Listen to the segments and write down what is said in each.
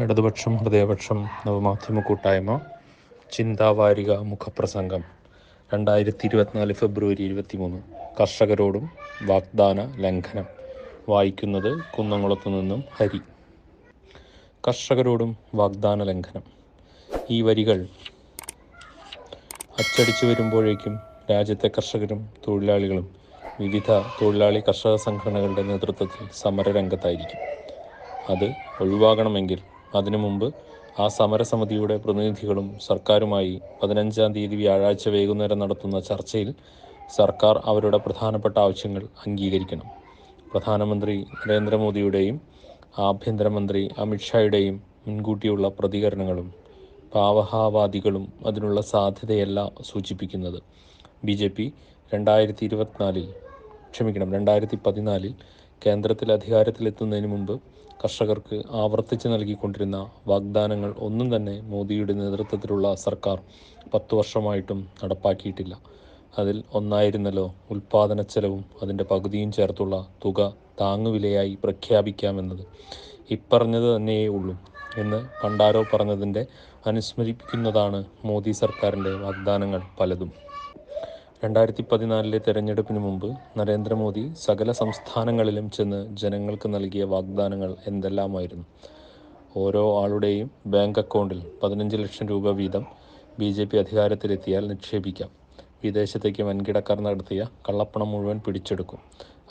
ഇടതുപക്ഷം ഹൃദയപക്ഷം നവമാധ്യമ കൂട്ടായ്മ ചിന്താവാരിക മുഖപ്രസംഗം. രണ്ടായിരത്തി ഇരുപത്തിനാല് ഫെബ്രുവരി ഇരുപത്തിമൂന്ന്. കർഷകരോടും വാഗ്ദാന ലംഘനം. വായിക്കുന്നത് കുന്നംകുളത്തു നിന്നും ഹരി. കർഷകരോടും വാഗ്ദാന ലംഘനം. ഈ വരികൾ അച്ചടിച്ചു വരുമ്പോഴേക്കും രാജ്യത്തെ കർഷകരും തൊഴിലാളികളും വിവിധ തൊഴിലാളി കർഷക സംഘടനകളുടെ നേതൃത്വത്തിൽ സമരരംഗത്തായിരിക്കും. അത് ഒഴിവാകണമെങ്കിൽ അതിനു മുമ്പ് ആ സമരസമിതിയുടെ പ്രതിനിധികളും സർക്കാരുമായി പതിനഞ്ചാം തീയതി വ്യാഴാഴ്ച വൈകുന്നേരം നടത്തുന്ന ചർച്ചയിൽ സർക്കാർ അവരുടെ പ്രധാനപ്പെട്ട ആവശ്യങ്ങൾ അംഗീകരിക്കണം. പ്രധാനമന്ത്രി നരേന്ദ്രമോദിയുടെയും ആഭ്യന്തരമന്ത്രി അമിത്ഷായുടെയും മുൻകൂട്ടിയുള്ള പ്രതികരണങ്ങളും പാവഹാവാദികളും അതിനുള്ള സാധ്യതയല്ല സൂചിപ്പിക്കുന്നത്. ബി ജെ പി രണ്ടായിരത്തി ഇരുപത്തിനാലിൽ ക്ഷമിക്കണം രണ്ടായിരത്തി പതിനാലിൽ കേന്ദ്രത്തിൽ അധികാരത്തിലെത്തുന്നതിന് മുമ്പ് കർഷകർക്ക് ആവർത്തിച്ച് നൽകിക്കൊണ്ടിരുന്ന വാഗ്ദാനങ്ങൾ ഒന്നും തന്നെ മോദിയുടെ നേതൃത്വത്തിലുള്ള സർക്കാർ പത്തു വർഷമായിട്ടും നടപ്പാക്കിയിട്ടില്ല. അതിൽ ഒന്നായിരുന്നല്ലോ ഉൽപാദന ചെലവും അതിന്റെ പകുതിയും ചേർത്തുള്ള തുക താങ്ങുവിലയായി പ്രഖ്യാപിക്കാമെന്നത്. ഇപ്പറഞ്ഞത് തന്നെയേ ഉള്ളൂ എന്ന് പണ്ടാരോ പറഞ്ഞതിന്റെ അനുസ്മരിപ്പിക്കുന്നതാണ് മോദി സർക്കാരിന്റെ വാഗ്ദാനങ്ങൾ പലതും. രണ്ടായിരത്തി പതിനാലിലെ തെരഞ്ഞെടുപ്പിന് മുമ്പ് നരേന്ദ്രമോദി സകല സംസ്ഥാനങ്ങളിലും ചെന്ന് ജനങ്ങൾക്ക് നൽകിയ വാഗ്ദാനങ്ങൾ എന്തെല്ലാമായിരുന്നു? ഓരോ ആളുടെയും ബാങ്ക് അക്കൗണ്ടിൽ പതിനഞ്ച് ലക്ഷം രൂപ വീതം ബി ജെ പി അധികാരത്തിലെത്തിയാൽ നിക്ഷേപിക്കാം. വിദേശത്തേക്ക് വൻകിടക്കാർ നടത്തിയ കള്ളപ്പണം മുഴുവൻ പിടിച്ചെടുക്കും.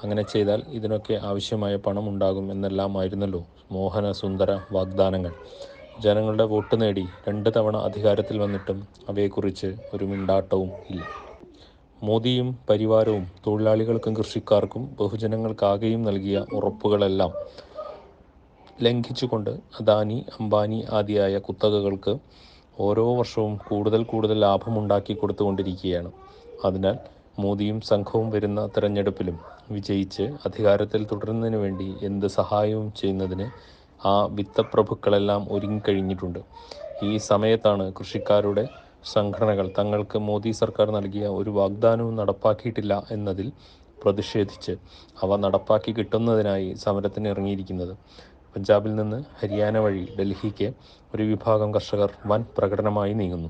അങ്ങനെ ചെയ്താൽ ഇതിനൊക്കെ ആവശ്യമായ പണം ഉണ്ടാകും എന്നെല്ലാമായിരുന്നല്ലോ മോഹന സുന്ദര വാഗ്ദാനങ്ങൾ. ജനങ്ങളുടെ വോട്ട് നേടി രണ്ട് തവണ അധികാരത്തിൽ വന്നിട്ടും അവയെക്കുറിച്ച് ഒരു മിണ്ടാട്ടവും ഇല്ല. മോദിയും പരിവാരവും തൊഴിലാളികൾക്കും കൃഷിക്കാർക്കും ബഹുജനങ്ങൾക്കാകെയും നൽകിയ ഉറപ്പുകളെല്ലാം ലംഘിച്ചുകൊണ്ട് അദാനി അംബാനി ആദിയായ കുത്തകകൾക്ക് ഓരോ വർഷവും കൂടുതൽ കൂടുതൽ ലാഭമുണ്ടാക്കി കൊടുത്തുകൊണ്ടിരിക്കുകയാണ്. അതിനാൽ മോദിയും സംഘവും വരുന്ന തെരഞ്ഞെടുപ്പിലും വിജയിച്ച് അധികാരത്തിൽ തുടരുന്നതിന് വേണ്ടി എന്ത് സഹായവും ചെയ്യുന്നതിന് ആ വിത്തപ്രഭുക്കളെല്ലാം ഒരുങ്ങിക്കഴിഞ്ഞിട്ടുണ്ട്. ഈ സമയത്താണ് കൃഷിക്കാരുടെ സംഘടനകൾ തങ്ങൾക്ക് മോദി സർക്കാർ നൽകിയ ഒരു വാഗ്ദാനവും നടപ്പാക്കിയിട്ടില്ല എന്നതിൽ പ്രതിഷേധിച്ച് അവ നടപ്പാക്കി കിട്ടുന്നതിനായി സമരത്തിന് ഇറങ്ങിയിരിക്കുന്നത്. പഞ്ചാബിൽ നിന്ന് ഹരിയാന വഴി ഡൽഹിക്ക് ഒരു വിഭാഗം കർഷകർ വൻ പ്രകടനമായി നീങ്ങുന്നു.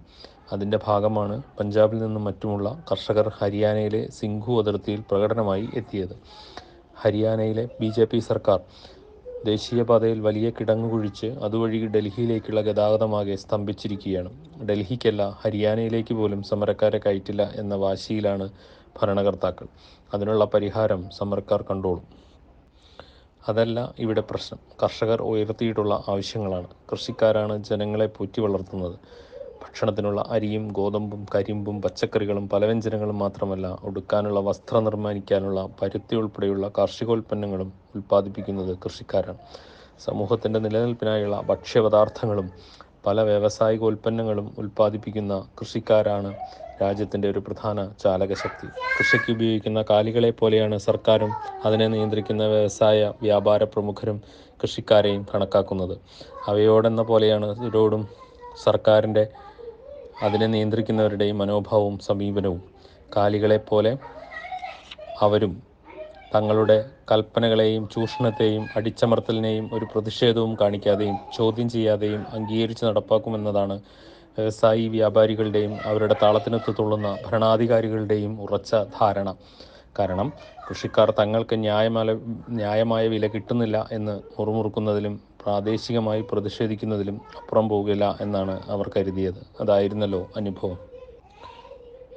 അതിന്റെ ഭാഗമാണ് പഞ്ചാബിൽ നിന്നും മറ്റുമുള്ള കർഷകർ ഹരിയാനയിലെ സിംഘു അതിർത്തിയിൽ പ്രകടനമായി എത്തിയത്. ഹരിയാനയിലെ ബി സർക്കാർ ദേശീയപാതയിൽ വലിയ കിടങ്ങ് കുഴിച്ച് അതുവഴി ഡൽഹിയിലേക്കുള്ള ഗതാഗതമാകെ സ്തംഭിച്ചിരിക്കുകയാണ്. ഡൽഹിക്കല്ല ഹരിയാനയിലേക്ക് പോലും സമരക്കാരെ കയറ്റില്ല എന്ന വാശിയിലാണ് ഭരണകർത്താക്കൾ. അതിനുള്ള പരിഹാരം സമരക്കാർ കണ്ടോളും. അതല്ല ഇവിടെ പ്രശ്നം. കർഷകർ ഉയർത്തിയിട്ടുള്ള ആവശ്യങ്ങളാണ്. കൃഷിക്കാരാണ് ജനങ്ങളെ പോറ്റി വളർത്തുന്നത്. ഭക്ഷണത്തിനുള്ള അരിയും ഗോതമ്പും കരിമ്പും പച്ചക്കറികളും പലവ്യഞ്ജനങ്ങളും മാത്രമല്ല ഒടുക്കാനുള്ള വസ്ത്രം നിർമ്മാണിക്കാനുള്ള പരുത്തി ഉൾപ്പെടെയുള്ള കാർഷികോൽപ്പന്നങ്ങളും ഉൽപ്പാദിപ്പിക്കുന്നത് കൃഷിക്കാരാണ്. സമൂഹത്തിന്റെ നിലനിൽപ്പിനായുള്ള ഭക്ഷ്യപദാർത്ഥങ്ങളും പല വ്യാവസായികോൽപ്പന്നങ്ങളും ഉൽപ്പാദിപ്പിക്കുന്ന കൃഷിക്കാരാണ് രാജ്യത്തിന്റെ ഒരു പ്രധാന ചാലകശക്തി. കൃഷിക്ക് ഉപയോഗിക്കുന്ന കാലികളെ പോലെയാണ് സർക്കാരും അതിനെ നിയന്ത്രിക്കുന്ന വ്യവസായ വ്യാപാര പ്രമുഖരും കൃഷിക്കാരെയും കണക്കാക്കുന്നത്. അവയോടെന്ന പോലെയാണ് ഇവരോടും സർക്കാരിന്റെ അതിനെ നിയന്ത്രിക്കുന്നവരുടെയും മനോഭാവവും സമീപനവും കാലികളെപ്പോലെ അവരും തങ്ങളുടെ കൽപ്പനകളെയും ചൂഷണത്തെയും അടിച്ചമർത്തലിനെയും ഒരു പ്രതിഷേധവും കാണിക്കാതെയും ചോദ്യം ചെയ്യാതെയും അംഗീകരിച്ച് നടപ്പാക്കുമെന്നതാണ് വ്യവസായി വ്യാപാരികളുടെയും അവരുടെ താളത്തിനൊത്ത് തുള്ളുന്ന ഭരണാധികാരികളുടെയും ഉറച്ച ധാരണ. കാരണം കൃഷിക്കാർ തങ്ങൾക്ക് ന്യായമായ ന്യായമായ വില കിട്ടുന്നില്ല എന്ന് മുറുമുറുക്കുന്നതിലും പ്രാദേശികമായി പ്രതിഷേധിക്കുന്നതിലും അപ്പുറം പോകില്ല എന്നാണ് അവർ കരുതിയത്. അതായിരുന്നല്ലോ അനുഭവം.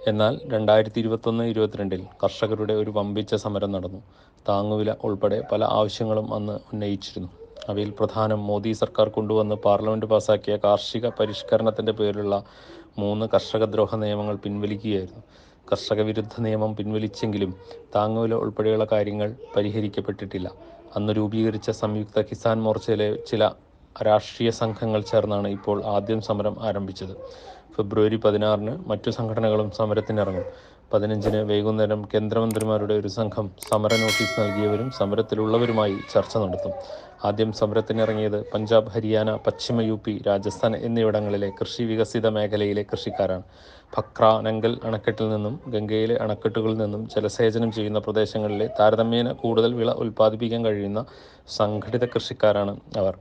എന്നാൽ രണ്ടായിരത്തി ഇരുപത്തൊന്ന് ഇരുപത്തിരണ്ടിൽ കർഷകരുടെ ഒരു വമ്പിച്ച സമരം നടന്നു. താങ്ങുവില ഉൾപ്പെടെ പല ആവശ്യങ്ങളും അന്ന് ഉന്നയിച്ചിരുന്നു. അവയിൽ പ്രധാനം മോദി സർക്കാർ കൊണ്ടുവന്ന് പാർലമെന്റ് പാസാക്കിയ കാർഷിക പരിഷ്കരണത്തിന്റെ പേരിലുള്ള മൂന്ന് കർഷകദ്രോഹ നിയമങ്ങൾ പിൻവലിക്കുകയായിരുന്നു. കർഷക വിരുദ്ധ നിയമം പിൻവലിച്ചെങ്കിലും താങ്ങുവില ഉൾപ്പെടെയുള്ള കാര്യങ്ങൾ പരിഹരിക്കപ്പെട്ടിട്ടില്ല. അന്ന് രൂപീകരിച്ച സംയുക്ത കിസാൻ മോർച്ചയിലെ ചില രാഷ്ട്രീയ സംഘങ്ങൾ ചേർന്നാണ് ഇപ്പോൾ ആദ്യം സമരം ആരംഭിച്ചത്. ഫെബ്രുവരി പതിനാറിന് മറ്റു സംഘടനകളും സമരത്തിനിറങ്ങും. പതിനഞ്ചിന് വൈകുന്നേരം കേന്ദ്രമന്ത്രിമാരുടെ ഒരു സംഘം സമര നോട്ടീസ് നൽകിയവരും സമരത്തിലുള്ളവരുമായി ചർച്ച നടത്തും. ആദ്യം സമരത്തിനിറങ്ങിയത് പഞ്ചാബ് ഹരിയാന പശ്ചിമ യു പി രാജസ്ഥാൻ എന്നിവിടങ്ങളിലെ കൃഷി വികസിത മേഖലയിലെ കൃഷിക്കാരാണ്. ഭക്ര നങ്കൽ അണക്കെട്ടിൽ നിന്നും ഗംഗയിലെ അണക്കെട്ടുകളിൽ നിന്നും ജലസേചനം ചെയ്യുന്ന പ്രദേശങ്ങളിലെ താരതമ്യേന കൂടുതൽ വിള ഉൽപ്പാദിപ്പിക്കാൻ കഴിയുന്ന സംഘടിത കൃഷിക്കാരാണ് അവർ.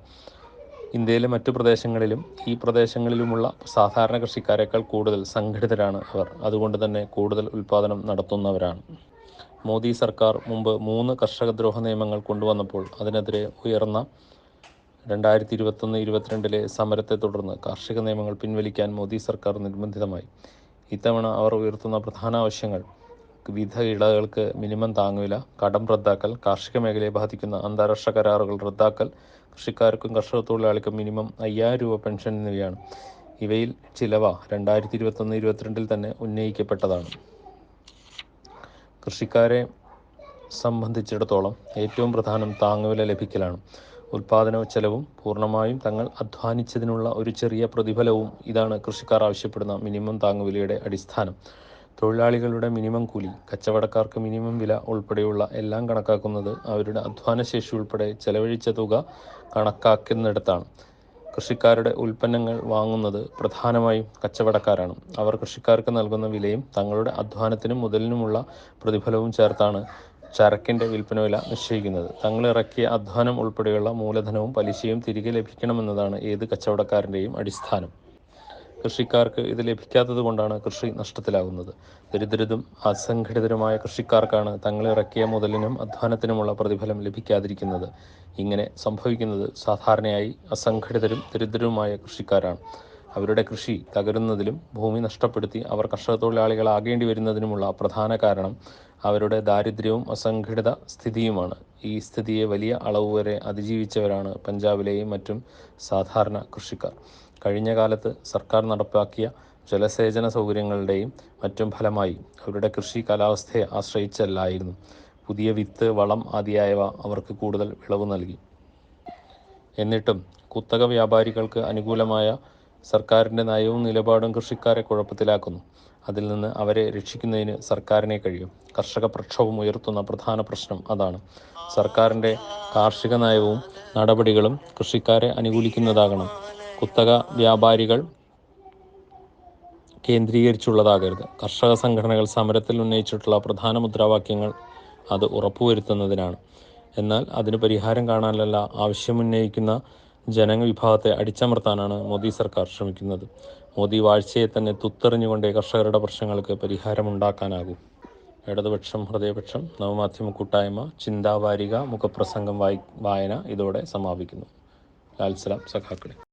ഇന്ത്യയിലെ മറ്റു പ്രദേശങ്ങളിലും ഈ പ്രദേശങ്ങളിലുമുള്ള സാധാരണ കൃഷിക്കാരേക്കാൾ കൂടുതൽ സംഘടിതരാണ് അവർ. അതുകൊണ്ട് തന്നെ കൂടുതൽ ഉൽപ്പാദനം നടത്തുന്നവരാണ്. മോദി സർക്കാർ മുമ്പ് മൂന്ന് കർഷകദ്രോഹ നിയമങ്ങൾ കൊണ്ടുവന്നപ്പോൾ അതിനെതിരെ ഉയർന്ന രണ്ടായിരത്തി ഇരുപത്തൊന്ന് ഇരുപത്തിരണ്ടിലെ സമരത്തെ തുടർന്ന് കാർഷിക നിയമങ്ങൾ പിൻവലിക്കാൻ മോദി സർക്കാർ നിർബന്ധിതമായി. ഇത്തവണ അവർ ഉയർത്തുന്ന പ്രധാന ആവശ്യങ്ങൾ വിവിധ ഇളകൾക്ക് മിനിമം താങ്ങുവില കടം റദ്ദാക്കൽ കാർഷിക മേഖലയെ ബാധിക്കുന്ന അന്താരാഷ്ട്ര കരാറുകൾ റദ്ദാക്കൽ കൃഷിക്കാർക്കും കർഷക തൊഴിലാളിക്കും മിനിമം അയ്യായിരം രൂപ പെൻഷൻ എന്നിവയാണ്. ഇവയിൽ ചിലവ രണ്ടായിരത്തി ഇരുപത്തൊന്ന് ഇരുപത്തിരണ്ടിൽ തന്നെ ഉന്നയിക്കപ്പെട്ടതാണ്. കൃഷിക്കാരെ സംബന്ധിച്ചിടത്തോളം ഏറ്റവും പ്രധാനം താങ്ങുവില ലഭിക്കലാണ്. ഉൽപാദന ചെലവും പൂർണമായും തങ്ങൾ അധ്വാനിച്ചതിനുള്ള ഒരു ചെറിയ പ്രതിഫലവും ഇതാണ് കൃഷിക്കാർ ആവശ്യപ്പെടുന്ന മിനിമം താങ്ങുവിലയുടെ അടിസ്ഥാനം. തൊഴിലാളികളുടെ മിനിമം കൂലി കച്ചവടക്കാർക്ക് മിനിമം വില ഉൾപ്പെടെയുള്ള എല്ലാം കണക്കാക്കുന്നത് അവരുടെ അധ്വാനശേഷി ഉൾപ്പെടെ ചെലവഴിച്ച തുക കണക്കാക്കുന്നിടത്താണ്. കൃഷിക്കാരുടെ ഉൽപ്പന്നങ്ങൾ വാങ്ങുന്നത് പ്രധാനമായും കച്ചവടക്കാരാണ്. അവർ കൃഷിക്കാർക്ക് നൽകുന്ന വിലയും തങ്ങളുടെ അധ്വാനത്തിനും മുതലിനുമുള്ള പ്രതിഫലവും ചേർത്താണ് ചരക്കിന്റെ വിൽപ്പന വില നിശ്ചയിക്കുന്നത്. തങ്ങൾ ഇറക്കിയ അധ്വാനം ഉൾപ്പെടെയുള്ള മൂലധനവും പലിശയും തിരികെ ലഭിക്കണമെന്നതാണ് ഏത് കച്ചവടക്കാരന്റെയും അടിസ്ഥാനം. കൃഷിക്കാർക്ക് ഇത് ലഭിക്കാത്തത് കൊണ്ടാണ് കൃഷി നഷ്ടത്തിലാകുന്നത്. ദരിദ്രരും അസംഘടിതരുമായ കൃഷിക്കാർക്കാണ് തങ്ങളിറക്കിയ മുതലിനും അധ്വാനത്തിനുമുള്ള പ്രതിഫലം ലഭിക്കാതിരിക്കുന്നത്. ഇങ്ങനെ സംഭവിക്കുന്നത് സാധാരണയായി അസംഘടിതരും ദരിദ്രരുമായ കൃഷിക്കാരാണ്. അവരുടെ കൃഷി തകരുന്നതിലും ഭൂമി നഷ്ടപ്പെടുത്തി അവർ കർഷക തൊഴിലാളികളാകേണ്ടി വരുന്നതിനുമുള്ള പ്രധാന കാരണം അവരുടെ ദാരിദ്ര്യവും അസംഘടിത സ്ഥിതിയുമാണ്. ഈ സ്ഥിതിയെ വലിയ അളവ് വരെ അതിജീവിച്ചവരാണ് പഞ്ചാബിലെയും മറ്റും സാധാരണ കൃഷിക്കാർ. കഴിഞ്ഞ കാലത്ത് സർക്കാർ നടപ്പാക്കിയ ജലസേചന സൗകര്യങ്ങളുടെയും മറ്റും ഫലമായി അവരുടെ കൃഷി കാലാവസ്ഥയെ ആശ്രയിച്ചല്ലായിരുന്നു. പുതിയ വിത്ത് വളം ആദിയായവ അവർക്ക് കൂടുതൽ വിളവ് നൽകി. എന്നിട്ടും കുത്തക വ്യാപാരികൾക്ക് അനുകൂലമായ സർക്കാരിന്റെ നയവും നിലപാടും കൃഷിക്കാരെ കുഴപ്പത്തിലാക്കുന്നു. അതിൽ നിന്ന് അവരെ രക്ഷിക്കുന്നതിന് സർക്കാരിനെ കഴിയും. കർഷക പ്രക്ഷോഭം ഉയർത്തുന്ന പ്രധാന പ്രശ്നം അതാണ്. സർക്കാരിന്റെ കാർഷിക നയവും നടപടികളും കൃഷിക്കാരെ അനുകൂലിക്കുന്നതാകണം. കുത്തക വ്യാപാരികൾ കേന്ദ്രീകരിച്ചുള്ളതാകരുത്. കർഷക സംഘടനകൾ സമരത്തിൽ ഉന്നയിച്ചിട്ടുള്ള പ്രധാന മുദ്രാവാക്യങ്ങൾ അത് ഉറപ്പുവരുത്തുന്നതിനാണ്. എന്നാൽ അതിന് പരിഹാരം കാണാനല്ല ആവശ്യമുന്നയിക്കുന്ന ജനവിഭാഗത്തെ അടിച്ചമർത്താനാണ് മോദി സർക്കാർ ശ്രമിക്കുന്നത്. മോദി വാഴ്ചയെ തന്നെ തുത്തെറിഞ്ഞുകൊണ്ടേ കർഷകരുടെ പ്രശ്നങ്ങൾക്ക് പരിഹാരമുണ്ടാക്കാനാകൂ. ഇടതുപക്ഷം ഹൃദയപക്ഷം നവമാധ്യമ കൂട്ടായ്മ ചിന്താവാരിക മുഖപ്രസംഗം വായി വായന ഇതോടെ സമാപിക്കുന്നു. ലാൽസലാം സഖാക്കളെ.